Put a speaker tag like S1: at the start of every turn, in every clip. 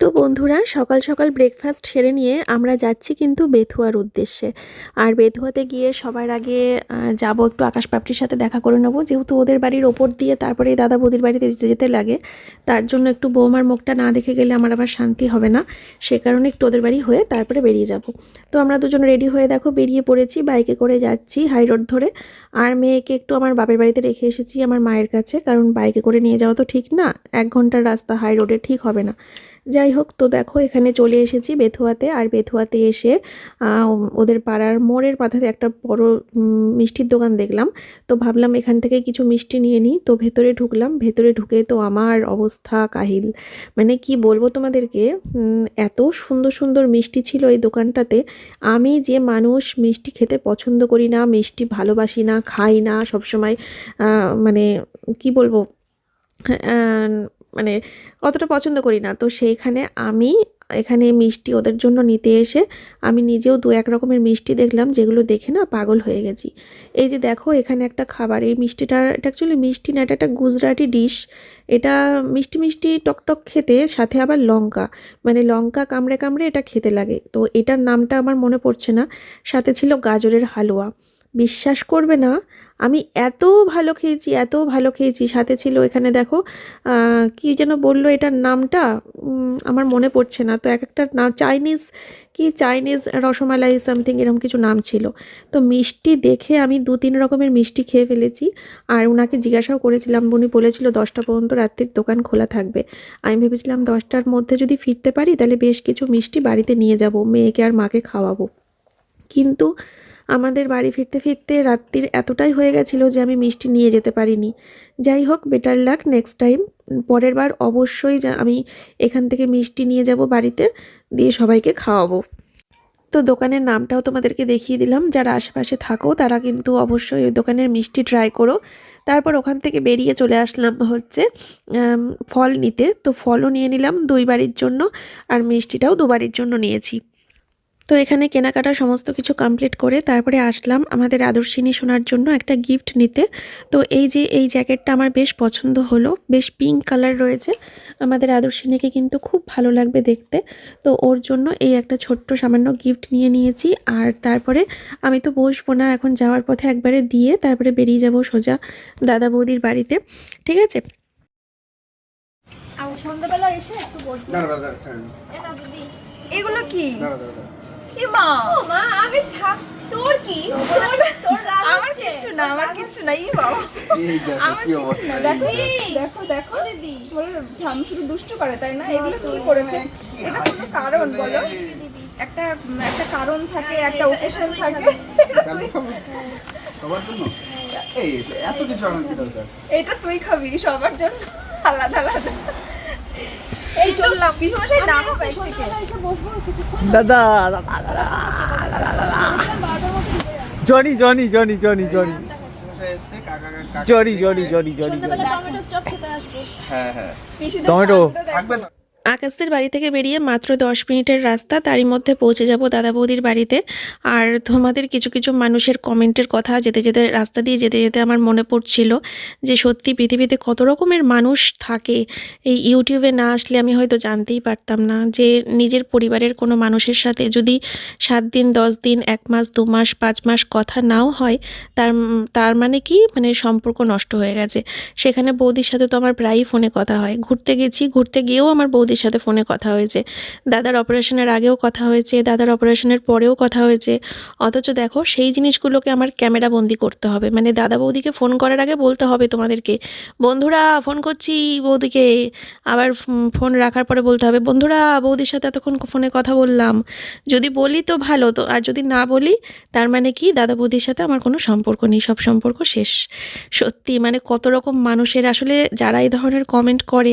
S1: তো বন্ধুরা, সকাল সকাল ব্রেকফাস্ট সেরে নিয়ে আমরা যাচ্ছি কিন্তু বেথুয়ার উদ্দেশ্যে। আর বেথুয়াতে গিয়ে সবার আগে যাব একটু আকাশ পাপড়ির সাথে দেখা করে নেব। যেহেতু ওদের বাড়ির ওপর দিয়ে তারপরে দাদা বৌদির বাড়িতে যেতে লাগে, তার জন্য একটু বৌমার মুখটা না দেখে গেলে আমার আবার শান্তি হবে না। সে কারণে একটু ওদের বাড়ি হয়ে তারপরে বেরিয়ে যাব। তো আমরা দুজন রেডি হয়ে দেখো বেরিয়ে পড়েছি, বাইকে করে যাচ্ছি হাই রোড ধরে। আর মেয়েকে একটু আমার বাপের বাড়িতে রেখে এসেছি আমার মায়ের কাছে, কারণ বাইকে করে নিয়ে যাওয়া তো ঠিক না। এক ঘণ্টার রাস্তা হাই রোডে ঠিক হবে না। যাই হোক তো দেখো, এখানে চলে এসেছি বেথুয়াতে। আর বেথুয়াতে এসে ওদের পাড়ার মোড়ের পাথাতে একটা বড় মিষ্টির দোকান দেখলাম। তো ভাবলাম এখান থেকে কিছু মিষ্টি নিয়ে নিই। তো ভেতরে ঢুকলাম। ভেতরে ঢুকে তো আমার অবস্থা কাহিল। মানে কি বলব তোমাদেরকে এত সুন্দর সুন্দর মিষ্টি ছিল এই দোকানটাতে। আমি যে মানুষ মিষ্টি খেতে পছন্দ করি না, মিষ্টি ভালোবাসি না, খাই না সবসময় মানে কি বলব মানে অতটা পছন্দ করি না। তো সেইখানে আমি এখানে মিষ্টি ওদের জন্য নিতে এসে আমি নিজেও দু এক রকমের মিষ্টি দেখলাম, যেগুলো দেখে না পাগল হয়ে গেছি। এই যে দেখো, এখানে একটা খাবার, এই মিষ্টিটা এটা অ্যাকচুয়ালি মিষ্টি না, এটা একটা গুজরাটি ডিশ এটা মিষ্টি মিষ্টি টকটক খেতে, সাথে আবার লঙ্কা। মানে লঙ্কা কামড়ে কামড়ে এটা খেতে লাগে। তো এটার নামটা আমার মনে পড়ছে না। সাথে ছিল গাজরের হালুয়া। বিশ্বাস করবে না। আমি এত ভালো খেয়েছি, এত ভালো খেয়েছি। সাথে ছিল এখানে দেখো কি যেন বলল এটার নামটা? আমার মনে পড়ছে না। তো এক একটা নাম চাইনিজ কি? চাইনিজ রসমালাই সামথিং এরকম কিছু নাম ছিল। তো মিষ্টি দেখে আমি দু, তিন রকমের মিষ্টি খেয়ে ফেলেছি। আর ওনাকে জিজ্ঞাসাও করেছিলাম, উনি বলেছিল দশটা পর্যন্ত রাত্রির দোকান খোলা থাকবে। আমি ভেবেছিলাম দশটার মধ্যে যদি ফিরতে পারি, তাহলে বেশ কিছু মিষ্টি বাড়িতে নিয়ে যাব, মেয়েকে আর মাকে খাওয়াবো। কিন্তু আমাদের বাড়ি ফিরতে ফিরতে রাত্রির এতটাই হয়ে গেছিল যে আমি মিষ্টি নিয়ে যেতে পারিনি। যাই হোক বেটার লাক নেক্সট টাইম পরের বার অবশ্যই আমি এখান থেকে মিষ্টি নিয়ে যাব বাড়িতে, দিয়ে সবাইকে খাওয়াবো। তো দোকানের নামটাও তোমাদেরকে দেখিয়ে দিলাম। যারা আশেপাশে থাকো, তারা কিন্তু অবশ্যই ওই দোকানের মিষ্টি ট্রাই করো। তারপর ওখান থেকে বেরিয়ে চলে আসলাম হচ্ছে ফল নিতে। তো ফলও নিয়ে নিলাম দুই বাড়ির জন্য, আর মিষ্টিটাও দু বাড়ির জন্য নিয়েছি। তো এখানে কেনাকাটা সমস্ত কিছু কমপ্লিট করে তারপরে আসলাম আমাদের আদর্শিনী শোনার জন্য একটা গিফট নিতে। তো এই যে এই জ্যাকেটটা আমার বেশ পছন্দ হলো বেশ পিঙ্ক কালার রয়েছে। আমাদের আদর্শিনীকে কিন্তু খুব ভালো লাগবে দেখতে। তো ওর জন্য এই একটা ছোট্ট সামান্য গিফট নিয়ে নিয়েছি। আর তারপরে আমি তো বসবো না এখন যাওয়ার পথে একবারে দিয়ে তারপরে বেরিয়ে যাব সোজা দাদা বৌদির বাড়িতে। ঠিক আছে?
S2: সন্ধ্যাবেলা এসে একটু বসবো। এগুলো কি?
S3: দাঁড়া দাঁড়া
S2: মা? আমি থাক তোর কি? তোর আমার কিচ্ছু না আমার কিচ্ছু না
S3: দেখো কি অবস্থা এই দেখো।
S2: দেখো। দেখো দিদি আমি শুধু দুষ্ট করে তাই না? এগুলো কি করেছে? এটা কোনো কারণ বলো। একটা একটা কারণ থাকে একটা ওকেশন থাকে?
S3: সবার জন্য? এই এত কিছু আমার কি দরকার?
S2: এটা তুই খাবি সবার জন্য। আলাদা আলাদা। এই চললাম বিমশাই নামো বাইক থেকে।
S4: দাদা Johnny Johnny Johnny Johnny Johnny. Johnny Johnny Johnny Johnny
S3: হ্যাঁ হ্যাঁ।
S4: টমেটো।
S1: আকাশদের বাড়ি থেকে বেরিয়ে মাত্র দশ মিনিটের রাস্তা, তারই মধ্যে পৌঁছে যাব দাদা বৌদির বাড়িতে। আর তোমাদের কিছু কিছু মানুষের কমেন্টের কথা যেতে যেতে, রাস্তা দিয়ে যেতে যেতে আমার মনে পড়ছিল যে সত্যি পৃথিবীতে কত রকমের মানুষ থাকে। এই ইউটিউবে না আসলে আমি হয়তো জানতেই পারতাম না যে নিজের পরিবারের কোনো মানুষের সাথে যদি সাত দিন, দশ দিন, এক মাস, দু মাস, পাঁচ মাস কথা নাও হয়, তার তার মানে কি? মানে সম্পর্ক নষ্ট হয়ে গেছে। সেখানে বৌদির সাথে তো আমার প্রায়ই ফোনে কথা হয়। ঘুরতে গেছি, ঘুরতে গিয়েও আমার বৌদির সাথে ফোনে কথা হয়েছে। দাদার অপারেশনের আগেও কথা হয়েছে, দাদার অপারেশনের পরেও কথা হয়েছে। অথচ দেখো, সেই জিনিসগুলোকে আমার ক্যামেরা বন্দি করতে হবে। মানে দাদা বৌদিকে ফোন করার আগে বলতে হবে তোমাদেরকে, বন্ধুরা, ফোন করছি বৌদিকে। আবার ফোন রাখার পরে বলতে হবে, বন্ধুরা, বৌদির সাথে এতক্ষণ ফোনে কথা বললাম। যদি বলি তো ভালো, তো আর যদি না বলি, তার মানে কি? দাদা বৌদির সাথে আমার কোনো সম্পর্ক নেই, সব সম্পর্ক শেষ। সত্যি মানে কত রকম মানুষের, আসলে যারা এই ধরনের কমেন্ট করে,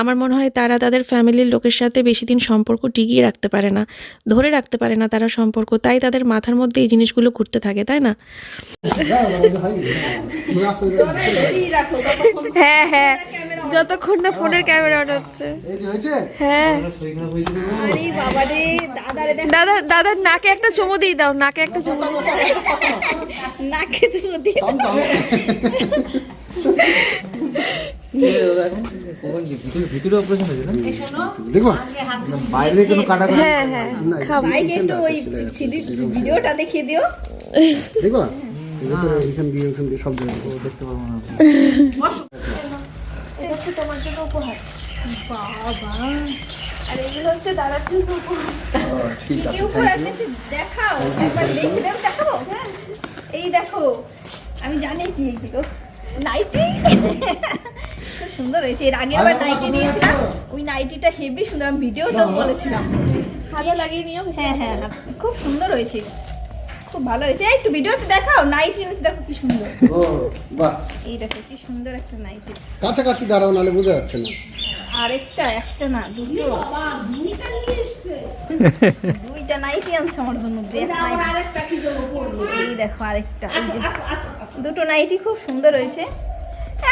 S1: আমার মনে হয় তারা তাদের ফ্যামিলির লোকের সাথে বেশি দিন সম্পর্ক টিকিয়ে রাখতে পারে না ধরে রাখতে পারে না তারা সম্পর্ক তাই তাদের মাথার মধ্যে এই জিনিসগুলো ঘুরতে থাকে তাই না? হ্যাঁ হ্যাঁ যতক্ষণ না ফোনের ক্যামেরা অন হচ্ছে হ্যাঁ।
S2: দাদা
S1: দাদার নাকে একটা চুমু দিয়ে দাও নাকে একটা চুমু।
S2: নাকে চুমু দিয়ে
S3: দেখো।
S4: বাইরে কোনো কাটা
S1: হ্যাঁ হ্যাঁ খাব।
S2: একটু ওই ভিডিওটা দেখিয়ে দিও।
S3: দেখো এখান দিয়ে ওখান দিয়ে সব জায়গায়
S4: দেখতে পারব না।
S1: এটা হচ্ছে তোমার জন্য উপহার। আর এগুলো হচ্ছে দাদার জন্য উপহার।
S3: ও, ঠিক আছে
S2: উপর দেখাও। একবার দেখে দেব দেখাবো? এই দেখো আমি জানি কি এগুলো। নাইটি খুব সুন্দর হয়েছে। এর আগের বার নাইটি দিয়েছিলাম ওই নাইটিটা হেভি সুন্দর আমি ভিডিও তো বলেছিলাম।
S1: হাতে লাগিয়ে নিও
S2: হ্যাঁ হ্যাঁ হ্যাঁ, খুব সুন্দর হয়েছে। খুব ভালো হয়েছে। একটু ভিডিওতে দেখাও। নাইটি এনেছি দেখো কি সুন্দর।
S3: ও বাহ।
S2: এই দেখো কি সুন্দর একটা নাইটি
S3: কাছাকাছি দাঁড়াও নালে বোঝা যাচ্ছে না।
S2: আরেকটা একটা না দুটো। দুইটা নাইটি আনছে আমার জন্য এই দেখো আরেকটা এই যে। দুটো নাইটি খুব সুন্দর হয়েছে।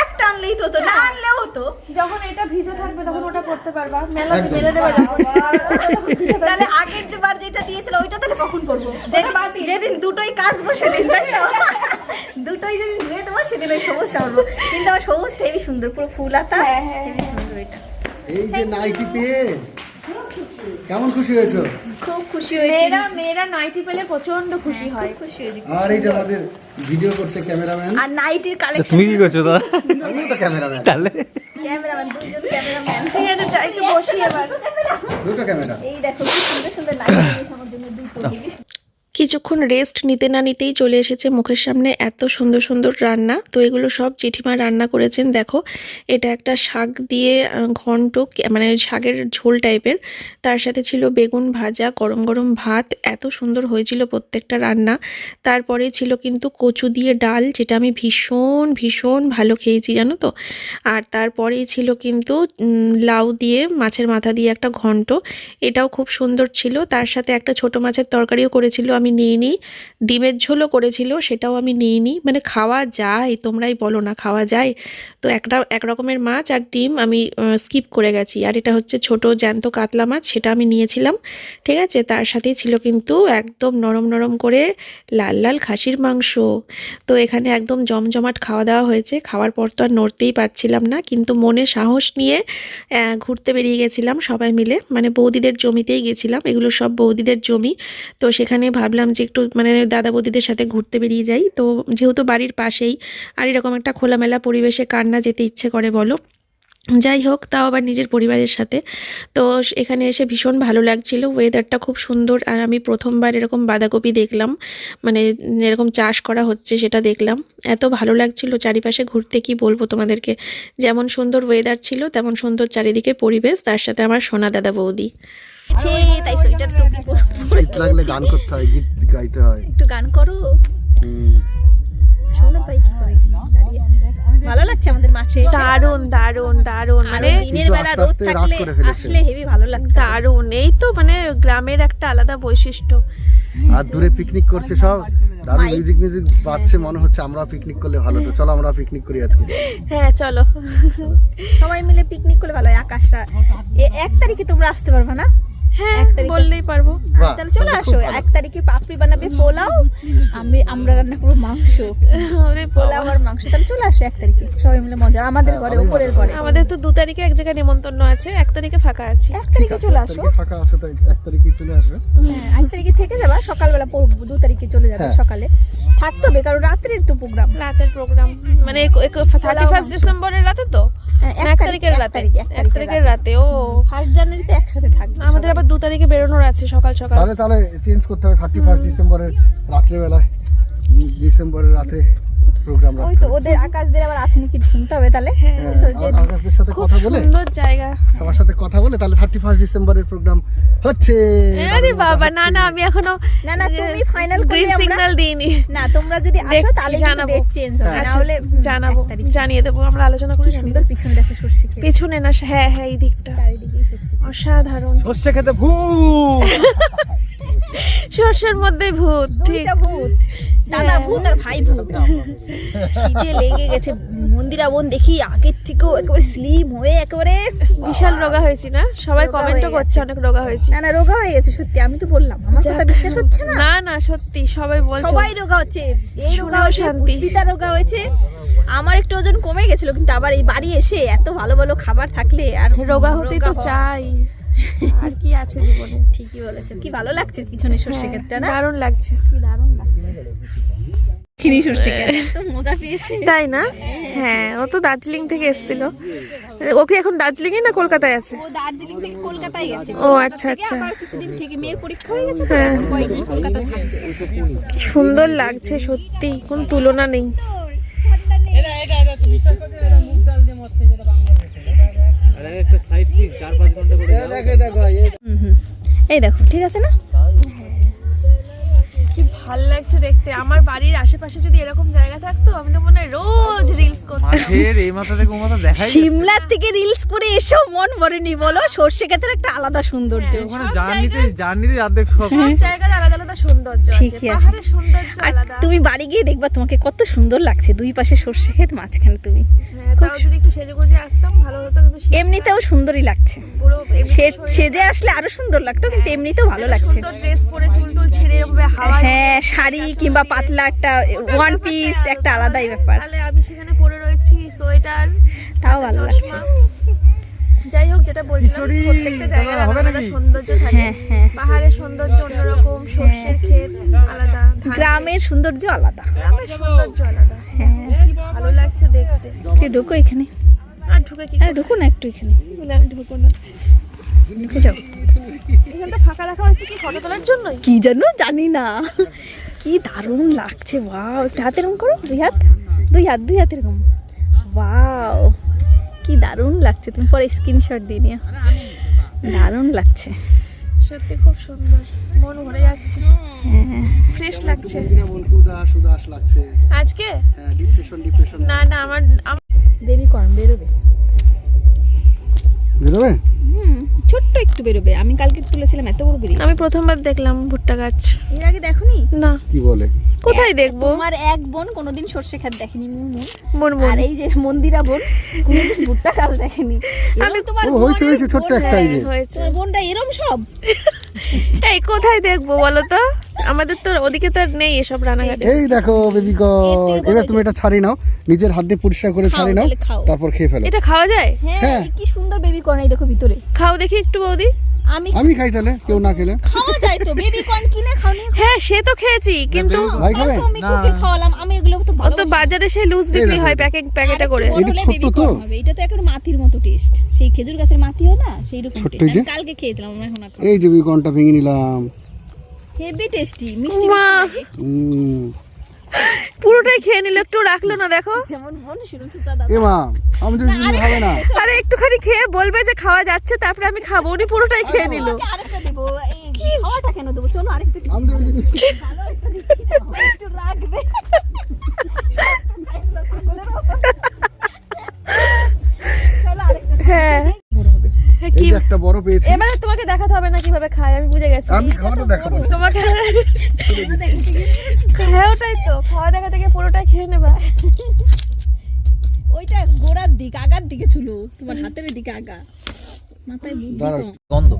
S2: একটা আনলেই তো হতো না আনলেও হতো
S1: যখন এটা ভিজে থাকবে তখন ওটা পড়তে পারবা। মেলাতে মেলে দেবে
S2: তাহলে আগের যে বার যেটা দিয়েছিল ওইটা তাহলে কখন করব যেদিন- দুটোই কাচবো সেদিন তাই তো? দুটোই যেদিন ধুয়ে দেবো সেদিন ওই সবুজটা করব কিন্তু আমার সবুজটা হেবি সুন্দর পুরো ফুল হাতা হেবি সুন্দর এটা।
S3: এই যে নাইটি পেয়ে। কেমন খুশি হয়েছো?
S2: খুব খুশি হয়েছি।
S1: মেয়েরা মেয়েরা নাইটি পেলে প্রচণ্ড খুশি হয়।
S2: খুশি হয়েছি।
S3: আর এই যে আমাদের ভিডিও করছে ক্যামেরাম্যান।
S2: আর নাইটির কালেকশন
S4: তুমি কি করছ দাদা
S3: আমিও তো ক্যামেরাম্যান।
S4: তাহলে।
S2: ক্যামেরাম্যান দুইজন ক্যামেরাম্যান।
S1: ঠিক আছে যাই একটু বসি এবার।
S3: দুটো ক্যামেরা।
S2: এই দেখো কি সুন্দর সুন্দর নাইটি আমার জন্য দুটো।
S1: কিছুক্ষণ রেস্ট নিতে না নিতেই চলে এসেছে মুখের সামনে এত সুন্দর সুন্দর রান্না। তো এগুলো সব জেঠিমা রান্না করেছেন, দেখো। এটা একটা শাক দিয়ে ঘন্ট মানে শাকের ঝোল টাইপের তার সাথে ছিল বেগুন ভাজা, গরম গরম ভাত। এত সুন্দর হয়েছিল প্রত্যেকটা রান্না। তারপরে ছিল কিন্তু কচু দিয়ে ডাল, যেটা আমি ভীষণ ভীষণ ভালো খেয়েছি, জানো তো? আর তারপরেই ছিল কিন্তু লাউ দিয়ে, মাছের মাথা দিয়ে একটা ঘন্ট। এটাও খুব সুন্দর ছিল। তার সাথে একটা ছোট মাছের তরকারিও করেছিল আমি নিইনি। ডিমের ঝোলও করেছিল, সেটাও আমি নিইনি। মানে খাওয়া যায়, তোমরাই বলো না, খাওয়া যায়। তো একটা, এক রকমের মাছ আর ডিম আমি স্কিপ করে গেছি। আর এটা হচ্ছে ছোট জ্যান্ত কাতলা মাছ, সেটা আমি নিয়েছিলাম। ঠিক আছে? তার সাথেই ছিল কিন্তু একদম নরম নরম করে লাল লাল খাসির মাংস। তো এখানে একদম জমজমাট খাওয়া দাওয়া হয়েছে। খাওয়ার পর তো আর নড়তেই পারছিলাম না, কিন্তু মনে সাহস নিয়ে ঘুরতে বেরিয়ে গেছিলাম সবাই মিলে। মানে বৌদিদের জমিতেই গেছিলাম। এগুলো সব বৌদিদের জমি। তো সেখানে ভাবলাম যে একটু মানে দাদা বৌদিদের সাথে ঘুরতে বেরিয়ে যাই। তো যেহেতু বাড়ির পাশেই, আর এরকম একটা খোলামেলা পরিবেশে কান্না যেতে ইচ্ছে করে বলো। যাই হোক, তাও আবার নিজের পরিবারের সাথে। তো এখানে এসে ভীষণ ভালো লাগছিল ওয়েদারটা খুব সুন্দর। আর আমি প্রথমবার এরকম বাঁধাকপি দেখলাম মানে এরকম চাষ করা হচ্ছে সেটা দেখলাম। এত ভালো লাগছিল চারিপাশে ঘুরতে, কি বলব তোমাদেরকে? যেমন সুন্দর ওয়েদার ছিল, তেমন সুন্দর চারিদিকে পরিবেশ। তার সাথে আমার সোনা দাদা বৌদি।
S2: তাই সোয়েটার টুপি পরে
S3: শীত লাগলে গান করতে হয় গীত গাইতে হয়।
S2: একটু গান করো। শোনো তাই কি করে ভালো লাগছে আমাদের মাঠে এসে।
S1: দারুণ দারুণ দারুণ। মানে
S2: দিনের বেলা রোদ থাকলে আসলে হেভি ভালো
S1: দারুণ। এই তো মানে গ্রামের একটা আলাদা বৈশিষ্ট্য।
S3: আর দূরে পিকনিক করছে সব। দারুণ মিউজিক মিউজিক বাজছে মনে হচ্ছে আমরা পিকনিক করলে ভালো তো চলো আমরা পিকনিক করি আজকে।
S1: হ্যাঁ চলো।
S2: সবাই মিলে পিকনিক করলে ভালো হয় আকাশটা। এ এক তারিখে তোমরা আসতে পারবে না?
S1: হ্যাঁ
S2: এক
S1: বললেই পারব।
S2: তাহলে চলে আসো। এক তারিখে পাপড়ি বানাবে পোলাও আমি আমরা রান্না করব মাংস।
S1: ওরে
S2: পোলাও আর মাংস। তাহলে চলে আসো এক তারিখে। সবাই মিলে মজা। আমাদের ঘরে উপরের ঘরে।
S1: আমাদের তো দু তারিখে এক জায়গায় নিমন্ত্রণ আছে এক তারিখে ফাঁকা আছি।
S2: এক তারিখে চলে আসো।
S3: ফাঁকা আছে তাই এক তারিখে চলে আসবে।
S2: হ্যাঁ এক তারিখে থেকে যাবা। সকালবেলা দু তারিখে চলে যাবে
S3: হ্যাঁ।
S2: সকালে। থাকতে হবে কারণ রাত্রের তো প্রোগ্রাম
S1: রাতের প্রোগ্রাম মানে থার্টি ফার্স্ট ডিসেম্বরের রাতে তো?
S2: হ্যাঁ,
S1: এক তারিখের রাতে। এক তারিখের রাতে। ও।
S2: ফার্স্ট জানুয়ারিতে একসাথে থাকবে
S1: আমাদের আবার দু তারিখে বেরোনোর আছে সকাল সকাল।
S3: তাহলে তাহলে চেঞ্জ করতে হবে থার্টি ফার্স্ট ডিসেম্বরের রাত্রেবেলায়। ডিসেম্বরের রাতে প্রোগ্রাম
S2: ওই তো ওদের আকাশদের আবার আছে নাকি শুনতে হবে তাহলে?
S1: হ্যাঁ
S3: আকাশদের সাথে কথা বলে?
S1: সুন্দর জায়গা।
S3: সবার সাথে কথা বলে তাহলে থার্টি ফার্স্ট ডিসেম্বরের প্রোগ্রাম হচ্ছে।
S1: আরে বাবা না না আমি এখনও
S2: না না তুমি ফাইনাল
S1: গ্রিন সিগন্যাল দিইনি।
S2: না তোমরা যদি আসো তাহলে কিন্তু
S1: জানাব।
S2: ডেট চেঞ্জ হবে না
S1: আচ্ছা,
S2: হলে
S1: জানাব জানিয়ে দেবো আমরা আলোচনা করে
S2: সুন্দর পিছনে দেখো সর্ষে খেয়ে
S1: পেছনে না হ্যাঁ হ্যাঁ এই দিকটা। অসাধারণ।
S4: সর্ষে খেতে ভূত!
S1: সর্ষের মধ্যে ভূত ঠিক।
S2: ভূত। দাদা ভূত আর ভাই ভূত। শীতে লেগে গেছে মন্দিরা বোন দেখি আগের থেকেও একেবারে স্লিম হয়ে একেবারে
S1: বিশাল রোগা হয়েছি না? সবাই কমেন্টও করছে অনেক রোগা হয়েছি।
S2: না না রোগা হয়ে গেছে সত্যি আমি তো বললাম আমার কথা বিশ্বাস হচ্ছে না?
S1: না না সত্যি সবাই বলছে।
S2: সবাই রোগা হচ্ছে এই রোগা হয়েছে
S1: শান্তি।
S2: পুষ্পিতা রোগা হয়েছে। আমার একটু ওজন কমে গেছিল কিন্তু আবার এই বাড়ি এসে এত ভালো ভালো খাবার থাকলে আর
S1: রোগা হতেই তো চাই। আর কি আছে জীবনে?
S2: ঠিকই বলেছে কি ভালো লাগছে পিছনে সর্ষে ক্ষেতটা না?
S1: দারুণ লাগছে।
S2: কি দারুণ লাগছে। খিনি সর্ষে তো মজা পেয়েছে।
S1: তাই না? হ্যাঁ ও তো দার্জিলিং থেকে এসেছিল। ওকে এখন দার্জিলিং না কলকাতায় আছে?
S2: ও দার্জিলিং থেকে কলকাতায় গেছে।
S1: ও, আচ্ছা, আচ্ছা।
S2: আবার কিছুদিন থেকে মেয়ের পরীক্ষা হয়ে গেছে তো
S1: হ্যাঁ।
S2: কয়েকদিন কলকাতা থাকবে।
S1: কি সুন্দর লাগছে সত্যি কোন তুলনা নেই।
S2: এই দেখো ঠিক আছে না?
S1: ভালো লাগছে দেখতে। আমার বাড়ির আশেপাশে যদি এরকম জায়গা থাকতো আমি তো মনে হয় রোজ রিলস করতাম।
S4: মাঠের এই মাথা থেকে মাথা দেখাই যাচ্ছে
S2: সিমলার থেকে রিলস করে এসেও মন ভরেনি বলো? সর্ষে ক্ষেতের একটা আলাদা সৌন্দর্য।
S4: ওখানে জার্নিতে জার্নিতে অর্ধেক সব।
S1: সব জায়গার আলাদা আলাদা সৌন্দর্য আছে
S2: ঠিকই আছে।
S1: পাহাড়ের সৌন্দর্য
S2: আর
S1: আলাদা।
S2: তুমি বাড়ি গিয়ে দেখবা তোমাকে কত সুন্দর লাগছে দুই পাশে সর্ষে ক্ষেত মাঝখানে তুমি।
S1: হ্যাঁ, তাও যদি একটু সেজে গুজে আসতাম ভালো হতো কিন্তু
S2: এমনিতেও সুন্দরই লাগছে। সে সেজে আসলে আরও সুন্দর লাগতো কিন্তু এমনিতেও ভালো লাগছে।
S1: সুন্দর ড্রেস পরে চুল ছেড়ে এরকম হাওয়া
S2: হ্যাঁ শাড়ি কিংবা পাতলা একটা ওয়ান পিস একটা আলাদাই ব্যাপার।
S1: তাহলে আমি সেখানে পরে রয়েছি সোয়েটার
S2: তাও ভালো লাগছে।
S1: যাই হোক যেটা বলছিলাম প্রত্যেকটা জায়গার আলাদা সৌন্দর্য থাকে।
S2: হ্যাঁ, হ্যাঁ।
S1: পাহাড়ের সৌন্দর্য অন্যরকম সর্ষের ক্ষেত আলাদা
S2: গ্রামের সৌন্দর্য আলাদা।
S1: গ্রামের সৌন্দর্য আলাদা।
S2: হ্যাঁ।
S1: কি ভালো লাগছে দেখতে।
S2: একটু ঢুকো এখানে।
S1: আর ঢুকে কি
S2: হ্যাঁ ঢুকো না একটু এখানে।
S1: ঢুকবো না।
S2: ঢুকে যাও।
S1: এখানটা ফাঁকা রাখা হয়েছে কি ফটো তোলার জন্যই?
S2: কি জানো জানি না। কি দারুণ লাগছে ওয়াও একটু হাতে এরকম করো দুই হাত দুই হাত দুই হাত এরকম। ওয়াও কি দারুণ লাগছে তুমি পরে স্ক্রিনশট দিয়ে নিও। দারুণ লাগছে।
S1: সত্যি খুব সুন্দর মন ভরে যাচ্ছে।
S2: হ্যাঁ।
S1: ফ্রেশ লাগছে।
S3: উদাস লাগছে
S1: আজকে?
S3: হ্যাঁ ডিপ্রেশন ডিপ্রেশন
S1: না না আমার আমার
S2: দেবী কর্ম বেরোবে।
S3: বেরোবে?
S2: ছোট্ট একটু বেরোবে। আমি কালকে তুলেছিলাম এত বড় বেরিয়ে
S1: আমি প্রথমবার দেখলাম ভুট্টা গাছ।
S2: এর আগে দেখোনি?
S1: না।
S3: কি বলে?
S1: কোথায় দেখব?
S2: আমার এক বোন কোনোদিন সর্ষে খাত দেখেনি মুমু
S1: মন
S2: আর এই যে মন্দিরা বোন কোনোদিন ভুট্টা গাছ দেখেনি। আমি তোমার
S3: বোন হয়েছে হয়েছে ছোট্ট একটা
S1: হয়েছে
S2: তোমার বোনটা এরকম সব?
S1: এই কোথায় দেখব বলো তো? আমাদের তো ওদিকে তো আর নেই এসব রানাঘাটে
S3: এই দেখো বেবি এবার তুমি এটা ছাড়ি নাও নিজের হাত দিয়ে পরিষ্কার করে ছাড়ি নাও তারপর খেয়ে ফেলো।
S1: এটা খাওয়া যায়?
S2: হ্যাঁ
S3: হ্যাঁ।
S2: কি সুন্দর বেবি কর্ন এই দেখো ভিতরে।
S1: খাও দেখি একটু বৌদি।
S2: আমি
S3: আমি খাই তাহলে কেউ না খেলে।
S2: খাওয়া যায় তো বেবি কর্ন কিনে
S1: হ্যাঁ সে তো খেয়েছি কিন্তু
S2: আমি কুকে খাওয়ালাম আমি এগুলো তো ভালো
S1: তো বাজারে সেই লুজ বিক্রি হয় প্যাকেট প্যাকেটে করে।
S3: এটা ছোট্ট তো?
S2: এটা তো একটা মাটির মতো টেস্ট সেই খেজুর গাছের মাটি হয় না সেই রকম টেস্ট কালকে খেয়েছিলাম আমরা এখন
S3: এই যে বিকনটা ভেঙে নিলাম।
S2: হেভি টেস্টি মিষ্টি
S1: পুরোটাই খেয়ে নিলে একটু রাখল না দেখো।
S2: দাদা।
S3: আমি তো জিনিস হবে না।
S1: আরে একটুখানি খেয়ে বলবে যে খাওয়া যাচ্ছে তারপরে আমি খাব। উনি পুরোটাই খেয়ে নিল।
S2: আরেকটা দেবো। খাওয়াটা কেন চলো আরেকটা
S3: আমি
S2: একটা রাখবে।
S1: হ্যাঁ। হ্যাঁ,
S3: এই
S1: কি
S3: একটা বড় পেয়েছি।
S1: এবারে তোমাকে দেখাতে হবে না কীভাবে খায় আমি বুঝে গেছি।
S3: আমি খাওয়াটা দেখাবো।
S1: তোমাকে
S2: তোমরা দেখেছি কি?
S1: হ্যাঁ তো। খাওয়া দেখা থেকে খেয়ে নেবা।
S2: ওইটা গোড়ার দিক আগার দিকে ছিল। তোমার হাতের দিকে আগা। মাথায় বুদ্ধি তো
S4: গন্ধ।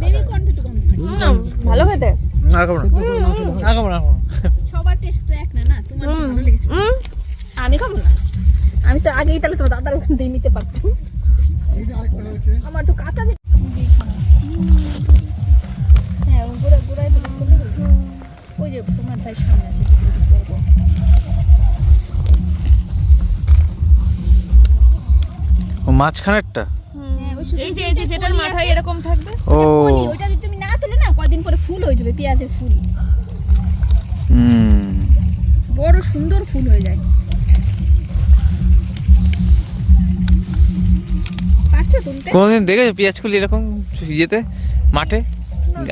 S2: বেবি কর্ন একটু কম
S1: হুম, ভালো খেতে।
S4: না খাব না। না খাব না।
S2: সবার টেস্ট তো এক না না? তোমার ভালো লেগেছে। আমি খাব না। আমি তো আগেই তাহলে তোমার দাদার ওখান থেকে নিতে পারতাম। আমার তো কাঁচা হ্যাঁ ওই গোড়া গোড়ায় তো ওই যে তোমার ভাই সামনে আছে করব।
S4: মাঝখানেরটা?
S2: হ্যাঁ,
S1: এই যে এই যে যেটার মাথায় এরকম থাকবে?
S4: ও।
S2: যদি তুমি না তুলে না কয়দিন পরে ফুল হয়ে যাবে পেঁয়াজের ফুল।
S4: হুম।
S2: বড় সুন্দর ফুল হয়ে যায়। তুলতে
S4: কোনোদিন দেখেছ পেঁয়াজ কুলি এরকম ইয়েতে মাঠে?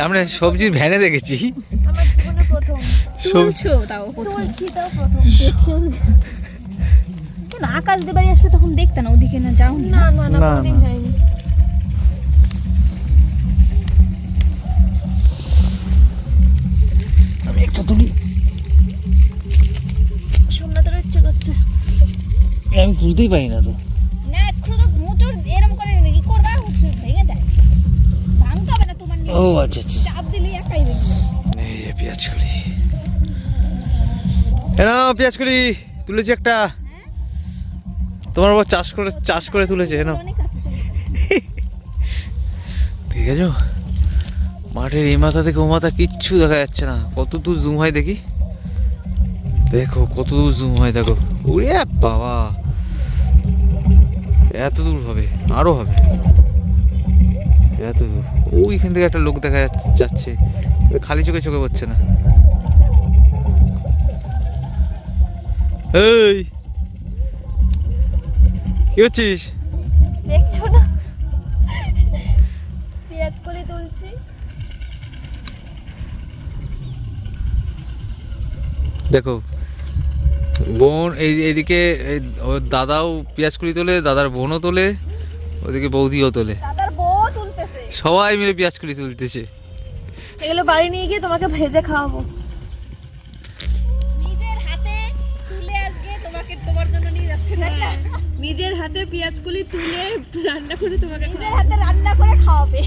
S4: আমরা সবজির ভ্যানে দেখেছি।
S1: আমার জীবনে প্রথম।
S2: তুলছো তাও
S1: তুলছি তাও প্রথম।
S2: আকাশ দিয়ে বাড়ি আসলে তখন দেখতে না ওদিকে না যাও
S1: না? না না
S4: না,
S1: কোনোদিন
S4: না।
S1: যাইনি।
S4: আমি একটা তুলি।
S1: সোমনাথের ইচ্ছে করছে।
S4: আমি খুলতেই পারি না তো। ও আচ্ছা আচ্ছা। এই যে পেঁয়াজ কলি এনা পেঁয়াজ কলি তুলেছি একটা। তোমার বাবা চাষ করে চাষ করে তুলেছে না। ঠিক আছে মাঠের এই মাথা থেকে ও মাথা কিচ্ছু দেখা যাচ্ছে না। কত দূর জুম হয় দেখি? দেখো কত দূর জুম হয় দেখো। ওরে বাবা! এত দূর হবে আরও হবে। এত দূর। ওইখান থেকে একটা লোক দেখা যাচ্ছে- খালি চোখে চোখে পড়ছে না। এই! কি হচ্ছিস
S2: দেখছ না? পেঁয়াজ করে তুলছি।
S4: দেখো বোন এই ওর দাদাও পেঁয়াজ কুড়ি তোলে দাদার বোনও তোলে ওদিকে বৌদিও তোলে। সবাই মিলে পেঁয়াজ কুড়ি তুলতেছে
S1: এগুলো বাড়ি নিয়ে গিয়ে তোমাকে ভেজে খাওয়াবো।
S2: নিজের হাতে তুলে আজকে তোমাকে তোমার জন্য নিয়ে যাচ্ছে তাই না?
S1: নিজের হাতে পেঁয়াজগুলি তুলে রান্না করে তোমাকে
S2: নিজের হাতে রান্না করে খাওয়াবে।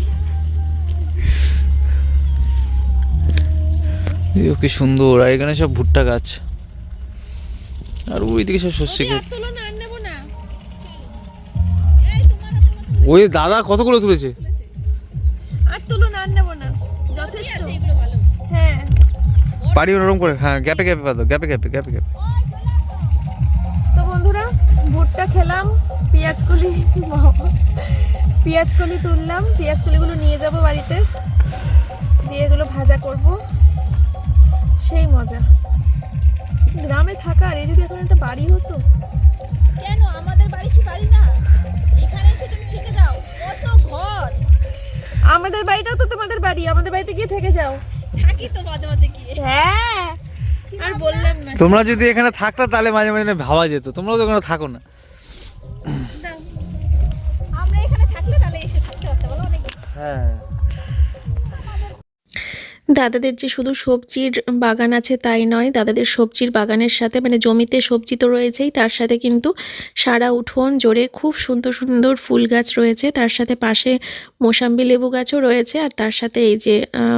S4: এই কি সুন্দর আর এখানে সব ভুট্টা গাছ। আর ওইদিকে সব
S1: না
S2: এই তোমার হাতে মতো
S4: ওই দাদা কতগুলো তুলেছে? বাড়ি ওরকম করে হ্যাঁ গ্যাপে গ্যাপে পাতো গ্যাপে গ্যাপে গ্যাপে গ্যাপে
S1: তো বন্ধুরা ভুট্টা খেলাম পেঁয়াজকলি পেঁয়াজকলি তুললাম পেঁয়াজকলিগুলো নিয়ে যাব বাড়িতে দিয়ে এগুলো ভাজা করব। সেই মজা। গ্রামে থাকা আর এই যদি এখন একটা বাড়ি হতো?
S2: কেন? আমাদের বাড়ি কি বাড়ি না? এখানে এসে তুমি থেকে যাও কত ঘর।
S1: আমাদের বাড়িটাও তো তোমাদের বাড়ি আমাদের বাড়িতে গিয়ে থেকে যাও।
S2: থাকি তো মাঝে মাঝে গিয়ে।
S1: হ্যাঁ আর বললাম না।
S4: তোমরা যদি এখানে থাকতা তাহলে মাঝে মাঝে ভাবা যেত তোমরা তো এখানে থাকো না।
S2: আমরা এখানে থাকলে তাহলে এসে থাকতে পারতাম অনেক।
S4: হ্যাঁ।
S1: দাদাদের যে শুধু সবজির বাগান আছে তাই নয়, দাদাদের সবজির বাগানের সাথে মানে জমিতে সবজি তো রয়েছেই, তার সাথে কিন্তু সারা উঠোন জোরে খুব সুন্দর সুন্দর ফুল গাছ রয়েছে। তার সাথে পাশে মোসাম্বি লেবু গাছও রয়েছে আর তার সাথে এই যে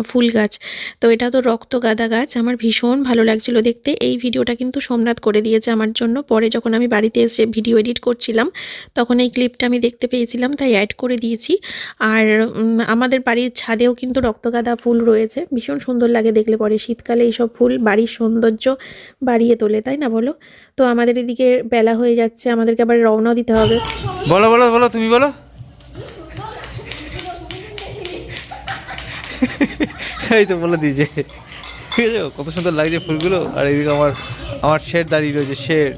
S1: ফুল গাছ। তো এটা তো রক্ত গাঁদা গাছ, আমার ভীষণ ভালো লাগছিল দেখতে। এই ভিডিওটা কিন্তু সোমনাথ করে দিয়েছে আমার জন্য। পরে যখন আমি বাড়িতে এসে ভিডিও এডিট করছিলাম, তখন এই ক্লিপটা আমি দেখতে পেয়েছিলাম, তাই অ্যাড করে দিয়েছি। আর আমাদের বাড়ির ছাদেও কিন্তু রক্তগাঁদা ফুল রয়েছে। ভীষণ সুন্দর লাগে দেখলে পরে। শীতকালে এইসব ফুল বাড়ির সৌন্দর্য বাড়িয়ে তোলে, তাই না বলো? তো আমাদের এদিকে বেলা হয়ে যাচ্ছে, আমাদেরকে আবার রওনা দিতে হবে।
S4: বলো বলো বলো, তুমি বলো। এই তো বলে দিয়েছে। কত সুন্দর লাগছে ফুলগুলো। আর এদিকে আমার আমার শের দাঁড়িয়ে রয়েছে, শের।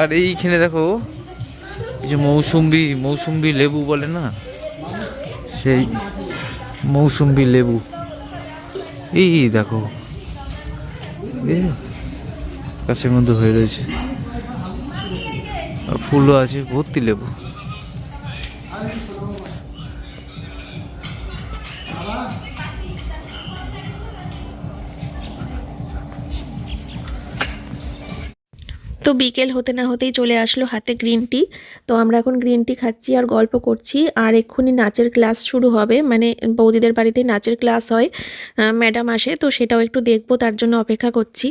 S4: আর এইখানে দেখো যে মৌসুম্বি মৌসুম্বি লেবু বলে না? সেই মৌসুম্বি লেবু। এই দেখো। গাছের মধ্যে হয়ে রয়েছে। আর ফুলও আছে ভর্তি লেবু।
S1: বিকেল হতে না হতেই চলে আসলো হাতে গ্রিন টি তো আমরা এখন গ্রিন টি খাচ্ছি আর গল্প করছি। আর এক্ষুনি নাচের ক্লাস শুরু হবে। মানে বৌদিদের বাড়িতে নাচের ক্লাস হয় ম্যাডাম আসে। তো সেটাও একটু দেখব তার জন্য অপেক্ষা করছি।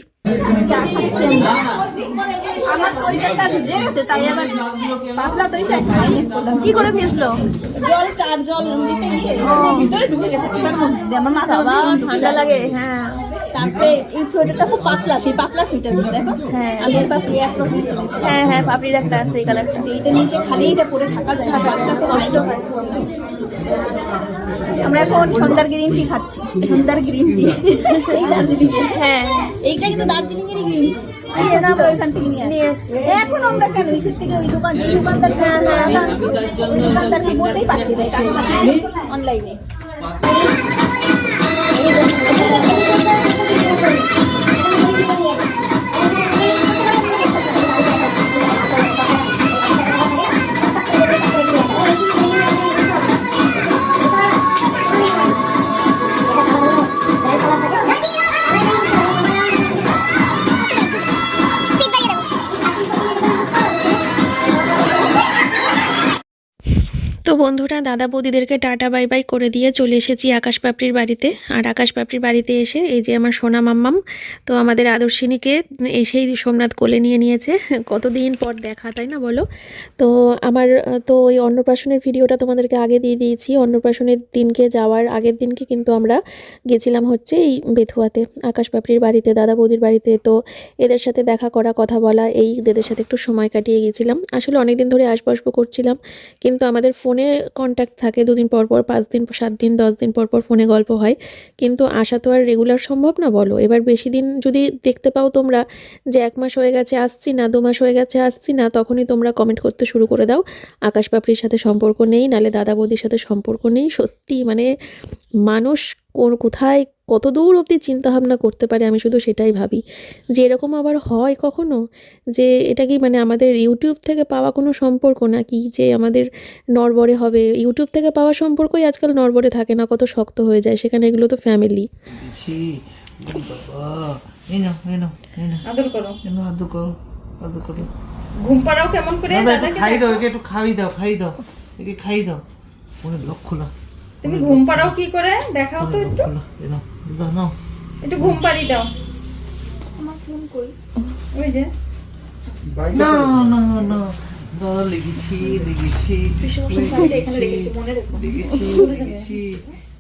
S2: আমার দইটা ভিজে গেছে তাই আবার পাতলা দইটা খাইনি
S1: কি করে ভেজলো?
S2: জল চার জল দিতে গিয়ে ভিতরে ঢুকে গেছে। আমার মাথা
S1: ঠান্ডা লাগে হ্যাঁ।
S2: তারপরে এই ফ্লোটারটা খুব পাতলা সেই পাতলা সুইটার দেখো।
S1: হ্যাঁ।
S2: আলুর পাপড়ি এক
S1: হ্যাঁ হ্যাঁ পাপড়ির একটা আছে এই কালারটা
S2: এইটা নিচে খালি এটা পরে থাকা যায় না পাতলা তো কষ্ট হয়। আমরা এখন সন্ধ্যার গ্রিন টি খাচ্ছি সন্ধ্যার গ্রিন টি সেই দার্জিলিং
S1: হ্যাঁ।
S2: এইটা কিন্তু দার্জিলিং এর গ্রিন এখন আমরা কেন ইসের থেকে ওই দোকান যে দোকানদার ওই দোকানদারকে বললেই পাঠিয়ে পাঠিয়ে দেয় অনলাইনে
S1: দাদা বৌদিদেরকে টাটা বাই বাই করে দিয়ে চলে এসেছি আকাশ পাপড়ির বাড়িতে। আর আকাশ পাপড়ির বাড়িতে এসে এই যে আমার সোনা মাম্মাম, তো আমাদের আদর্শিনীকে এসেই সোমনাথ কোলে নিয়ে নিয়েছে। কতদিন পর দেখা, তাই না বলো? তো আমার, তো ওই অন্নপ্রাশনের ভিডিওটা তোমাদেরকে আগে দিয়ে দিয়েছি। অন্নপ্রাশনের দিনকে যাওয়ার আগের দিনকে কিন্তু আমরা গেছিলাম হচ্ছে এই বেথুয়াতে, আকাশ পাপড়ির বাড়িতে দাদা বৌদির বাড়িতে। তো এদের সাথে দেখা করা, কথা বলা, এই এদের সাথে একটু সময় কাটিয়ে গেছিলাম। আসলে অনেক দিন ধরে আসব আসব করছিলাম, কিন্তু আমাদের ফোনে কন্ট্যাক্ট থাকে দুদিন পর পর, পাঁচ দিন, সাত দিন, দশ দিন পর পর ফোনে গল্প হয়। কিন্তু আসা তো আর রেগুলার সম্ভব না বলো। এবার বেশি দিন যদি দেখতে পাও তোমরা যে এক মাস হয়ে গেছে, আসছি না, দু মাস হয়ে গেছে, আসছি না, তখনই তোমরা কমেন্ট করতে শুরু করে দাও। আকাশ পাপড়ির সাথে সম্পর্ক নেই, নালে দাদা বৌদির সাথে সম্পর্ক নেই। সত্যি মানে মানুষ কোন কোথায় কত দূর অবধি চিন্তাভাবনা করতে পারে আমি শুধু সেটাই ভাবি। যে এরকম আবার হয় কখনো যে এটা কি মানে আমাদের ইউটিউব থেকে পাওয়া কোনো সম্পর্ক না নাকি? যে আমাদের নরবরে হবে। ইউটিউব থেকে পাওয়া সম্পর্কই আজকাল নরবরে থাকে না কত শক্ত হয়ে যায় সেখানে এগুলো তো ফ্যামিলি
S4: দিছি ওরে বাবা। এই নাও এই নাও এই নাও।
S5: আদর করো।
S4: আদর করো আদর করো।
S5: ঘুম পাড়াও কেমন করে?
S4: দাদা খাই দাও একটু খাই দাও খাই দাও একে খাই দাও। ওরে লক্ষ্য না
S5: তুমি ঘুম পাড়াও কি করে? দেখাও তো একটু।
S4: দাও
S5: একটু ঘুম পাড়ি দাও। ওই যে।
S4: না না না। দাদা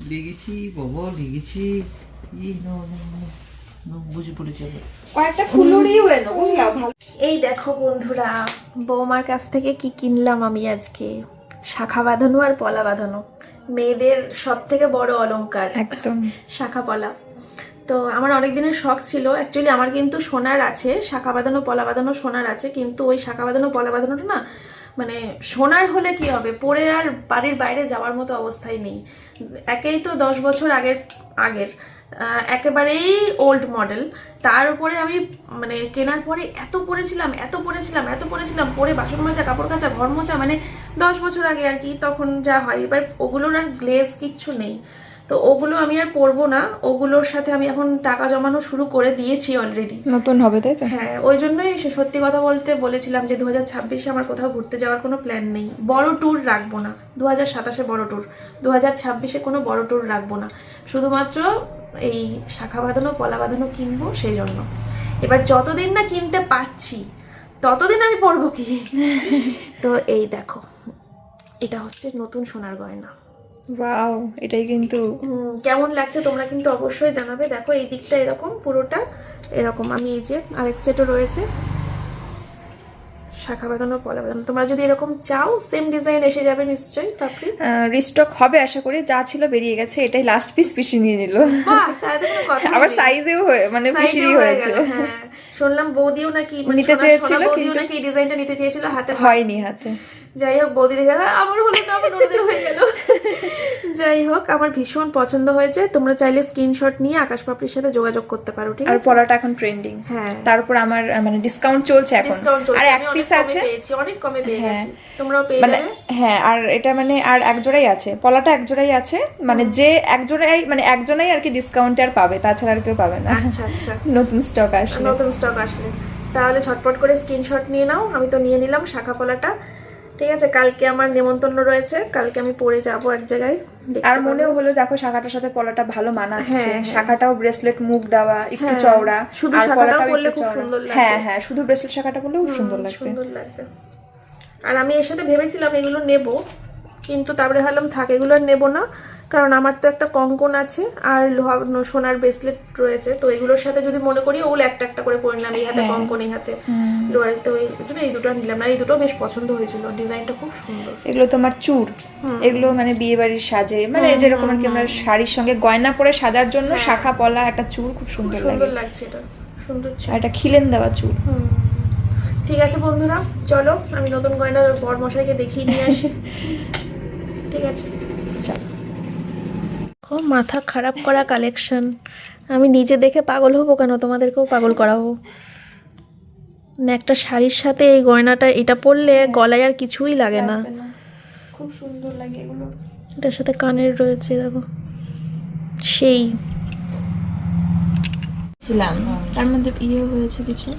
S4: লেগেছি বাবা ই না না
S1: এই দেখো বন্ধুরা বৌমার কাছ থেকে কি কিনলাম আমি আজকে? শাখা বাঁধানো আর পলা বাঁধানো। মেয়েদের সব থেকে বড় অলঙ্কার
S5: একদম।
S1: শাখা পলা। তো আমার অনেক দিনের শখ ছিল। অ্যাকচুয়ালি আমার কিন্তু সোনার আছে শাখা বাঁধানো পলা বাঁধানো সোনার আছে কিন্তু ওই শাখা বাঁধানো পলা বাঁধানোটা না মানে সোনার হলে কি হবে? পরে আর বাড়ির বাইরে যাওয়ার মতো অবস্থায় নেই। একেই তো দশ বছর আগের আগের। একেবারেই ওল্ড মডেল তার উপরে আমি মানে কেনার পরে এত পরেছিলাম এত পরেছিলাম এত পরেছিলাম পরে বাসন মাজা কাপড় কাচা ঘর মোছা মানে দশ বছর আগে আর কি তখন যা হয়। এবার ওগুলোর আর গ্লেজ কিচ্ছু নেই। তো ওগুলো আমি আর পরবো না। ওগুলোর সাথে আমি এখন টাকা জমানো শুরু করে দিয়েছি অলরেডি
S5: নতুন হবে তাই তো?
S1: হ্যাঁ ওই জন্যই সে সত্যি কথা বলতে বলেছিলাম যে দু হাজার ছাব্বিশে আমার কোথাও ঘুরতে যাওয়ার কোনো প্ল্যান নেই। বড় ট্যুর রাখব না। দু হাজার সাতাশে বড় ট্যুর দু হাজার ছাব্বিশে কোনো বড় ট্যুর রাখব না। শুধুমাত্র এই শাখা বাঁধানো পলা বাঁধানো কিনবো সেই জন্য। এবার যতদিন না কিনতে পারছি ততদিন আমি পরবো কি? তো এই দেখো এটা হচ্ছে নতুন সোনার গয়না।
S5: ওয়াও এটাই কিন্তু
S1: কেমন লাগছে তোমরা কিন্তু অবশ্যই জানাবে। দেখো এই দিকটা এরকম পুরোটা এরকম। আমি এই যে আরেক সেটও রয়েছে। শাখা বাঁধানো পলা বাঁধানো। তোমরা যদি এরকম চাও সেম ডিজাইন এসে যাবে নিশ্চয়ই তারপরে
S5: রিস্টক হবে আশা করি যা ছিল বেরিয়ে গেছে এটাই লাস্ট পিস পিসি নিয়ে নিল। আবার সাইজেও মানে
S1: পিসি
S5: পিসিরই
S1: হয়ে
S5: হয়েছে।
S1: হ্যাঁ। শুনলাম বৌদিও নাকি মানে
S5: নিতে চেয়েছিল, কিন্তু-
S1: নাকি এই ডিজাইনটা নিতে চেয়েছিল হাতে।
S5: হয়নি হাতে।
S1: যাই হোক বৌদি দেখে আমার হলো আমার ওদের হয়ে গেল। যাই হোক আমার ভীষণ পছন্দ হয়েছে। তোমরা চাইলে স্ক্রিনশট নিয়ে আকাশ পাপড়ির সাথে যোগাযোগ করতে পারো ঠিক
S5: আর পলাটা এখন ট্রেন্ডিং
S1: হ্যাঁ।
S5: তারপর আমার মানে ডিসকাউন্ট চলছে এখন। আর এক পিস আছে।
S1: অনেক কমে পেয়ে
S5: হ্যাঁ।
S1: গেছি। তোমরাও পেয়ে
S5: মানে হ্যাঁ আর এটা মানে আর এক জোড়াই আছে। পলাটা এক জোড়াই আছে। মানে যে এক জোড়াই মানে একজনাই আর কি ডিসকাউন্টে আর পাবে তাছাড়া আর কেউ পাবে না।
S1: আচ্ছা আচ্ছা।
S5: নতুন স্টক আসলে।
S1: নতুন স্টক আসলে। তাহলে ঝটপট করে স্ক্রিনশট নিয়ে নাও। আমি তো নিয়ে নিলাম শাখা পলাটা। ঠিক আছে কালকে আমার নেমন্তন্ন রয়েছে কালকে আমি পরে যাব এক জায়গায়
S5: আর। মনেও হলো দেখো শাখাটার সাথে পলাটা ভালো মানাচ্ছে।
S1: হ্যাঁ, হ্যাঁ।
S5: শাখাটাও ব্রেসলেট মুখ দেওয়া একটু
S1: হ্যাঁ,
S5: চওড়া
S1: শুধু
S5: শাখাটা
S1: শাখাটাও পরলে খুব সুন্দর লাগে
S5: হ্যাঁ হ্যাঁ শুধু ব্রেসলেট শাখাটা পরলেও
S1: খুব
S5: সুন্দর লাগবে।
S1: সুন্দর লাগবে। আর আমি এর সাথে ভেবেছিলাম এগুলো নেব কিন্তু তারপরে ভাবলাম থাক এগুলো আর নেব না। কারণ আমার তো একটা কঙ্কন আছে আর লোহা সোনার ব্রেসলেট রয়েছে। তো এগুলোর সাথে যদি মনে করি ওগুলো একটা একটা করে পরে নিলাম এই হাতে কঙ্কন এই হাতে লোহার তো এই জন্য এই দুটো নিলাম। না এই দুটো বেশ পছন্দ হয়েছিল। ডিজাইনটা খুব সুন্দর।
S5: এগুলো তোমার চুর। এগুলো মানে বিয়ে বাড়ির সাজে। মানে যেরকম আর কি আমরা শাড়ির সঙ্গে গয়না পরে সাজার জন্য শাখা পলা একটা চুর খুব সুন্দর লাগে।
S1: সুন্দর লাগছে এটা। সুন্দর।
S5: আর একটা খিলেন দেওয়া চুর।
S1: ঠিক আছে বন্ধুরা চলো আমি নতুন গয়না বর মশাইকে দেখিয়ে নিয়ে আসি। ঠিক আছে। খুব মাথা খারাপ করা কালেকশন আমি নিজে দেখে পাগল হব কেন? তোমাদেরকেও পাগল করাবো। না একটা শাড়ির সাথে এই গয়নাটা এটা পরলে গলায় আর কিছুই লাগে না।
S5: খুব সুন্দর লাগে এগুলো।
S1: এটার সাথে কানের রয়েছে দেখো। সেই।
S5: ছিলাম। তার মধ্যে ইয়ে হয়েছে কিছু?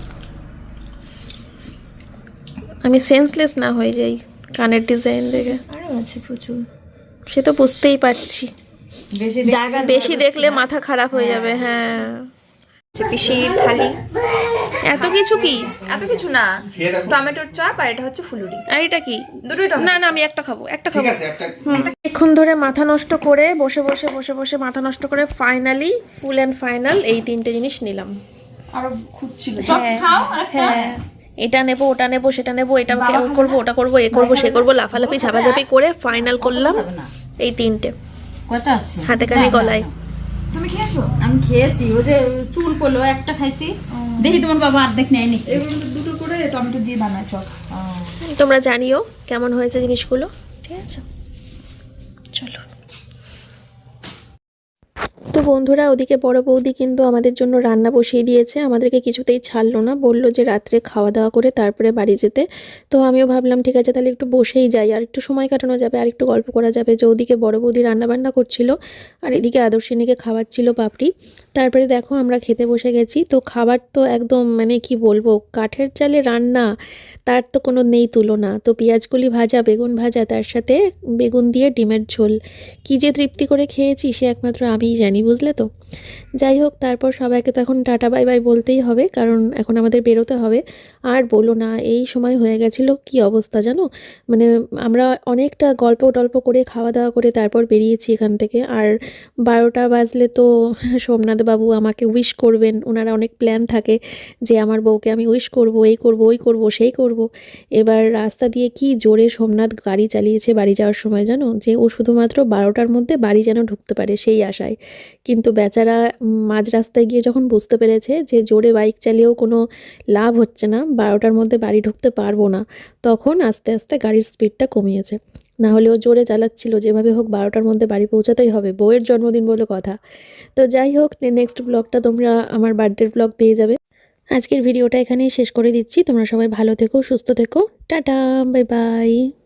S1: আমি সেন্সলেস না হয়ে যাই কানের ডিজাইন দেখে।
S2: আরও আছে প্রচুর।
S1: সে তো বুঝতেই পারছি।
S2: জায়গা
S1: বেশি দেখলে মাথা খারাপ হয়ে যাবে হ্যাঁ।
S2: পিসির থালি।
S1: এত কিছু কি?
S2: এত কিছু না। টমেটোর চপ আর এটা হচ্ছে ফুলুরি।
S1: আর এটা কি?
S2: দুটোই
S1: না না আমি একটা খাব একটা খাব। অনেকক্ষণ ধরে মাথা নষ্ট করে বসে বসে বসে বসে মাথা নষ্ট করে ফাইনালি ফুল অ্যান্ড ফাইনাল এই তিনটে জিনিস নিলাম।
S2: আরও খুঁজছিল।
S1: হ্যাঁ,
S2: খাও আর একটা।
S1: হ্যাঁ। এটা নেব ওটা নেব সেটা নেব এটা করব ওটা করব এ করব সে করব লাফালাফি ঝাপাঝাপি করে ফাইনাল করলাম এই তিনটে।
S6: কটা আছে?
S1: হাতে কানে গলায়।
S2: তুমি খেয়েছো?
S6: আমি খেয়েছি। ও যে চুল পড়ল একটা খাইছি। দেখি তোমার বাবা অর্ধেক নেয়নি।
S2: দুটো করে টমেটো দিয়ে বানায়
S1: তোমরা জানিও কেমন হয়েছে জিনিসগুলো ঠিক আছে? চলো। তো বন্ধুরা, ওদিকে বড় বৌদি কিন্তু আমাদের জন্য রান্না বসিয়ে দিয়েছে। আমাদেরকে কিছুতেই ছাড়লো না, বলল যে রাত্রে খাওয়া দাওয়া করে তারপরে বাড়ি যেতে। তো আমিও ভাবলাম, ঠিক আছে, তাহলে একটু বসেই যাই, আর একটু সময় কাটানো যাবে, আর একটু গল্প করা যাবে। যে ওদিকে বড় বৌদি রান্নাবান্না করছিল, আর এদিকে আদর্শিনীকে খাওয়াচ্ছিল পাপড়ি। তারপরে দেখো, আমরা খেতে বসে গেছি। তো খাবার তো একদম মানে কি বলব, কাঠের চালে রান্না, তার তো কোনো নেই তুলনা। তো পেঁয়াজকলি ভাজা, বেগুন ভাজা, তার সাথে বেগুন দিয়ে ডিমের ঝোল। কী যে তৃপ্তি করে খেয়েছি, সে একমাত্র আমিই জানি। বুঝলে তো? যাই হোক, তারপর সবাইকে তো এখন টাটা, বাই বাই বলতেই হবে, কারণ এখন আমাদের বেরোতে হবে। আর বলো না, এই সময় হয়ে গেছিল কি অবস্থা জানো? মানে আমরা অনেকটা গল্প টল্প করে, খাওয়া দাওয়া করে তারপর বেরিয়েছি এখান থেকে। আর বারোটা বাজলে তো সোমনাথ বাবু আমাকে উইশ করবেন, ওনারা অনেক প্ল্যান থাকে যে আমার বউকে আমি উইশ করব, এই করব, ওই করব, সেই করব। এবার রাস্তা দিয়ে কি জোরে সোমনাথ গাড়ি চালিয়েছে বাড়ি যাওয়ার সময় জানো? যে ও শুধুমাত্র বারোটার মধ্যে বাড়ি যেন ঢুকতে পারে সেই আশায়। কিন্তু বেচারা মাঝ রাস্তায় গিয়ে যখন বুঝতে পেরেছে যে জোরে বাইক চালিয়েও কোনো লাভ হচ্ছে না, বারোটার মধ্যে বাড়ি ঢুকতে পারব না, তখন আস্তে আস্তে গাড়ির স্পিডটা কমিয়েছে। না হলেও জোরে চালাচ্ছিল, যেভাবে হোক বারোটার মধ্যে বাড়ি পৌঁছাতেই হবে, বউয়ের জন্মদিন বলে কথা। তো যাই হোক নেক্সট ব্লগটা তোমরা আমার বার্থডের ব্লগ পেয়ে যাবে। আজকের ভিডিওটা এখানেই শেষ করে দিচ্ছি, তোমরা সবাই ভালো থেকো, সুস্থ থেকো, টাটা বাই বাই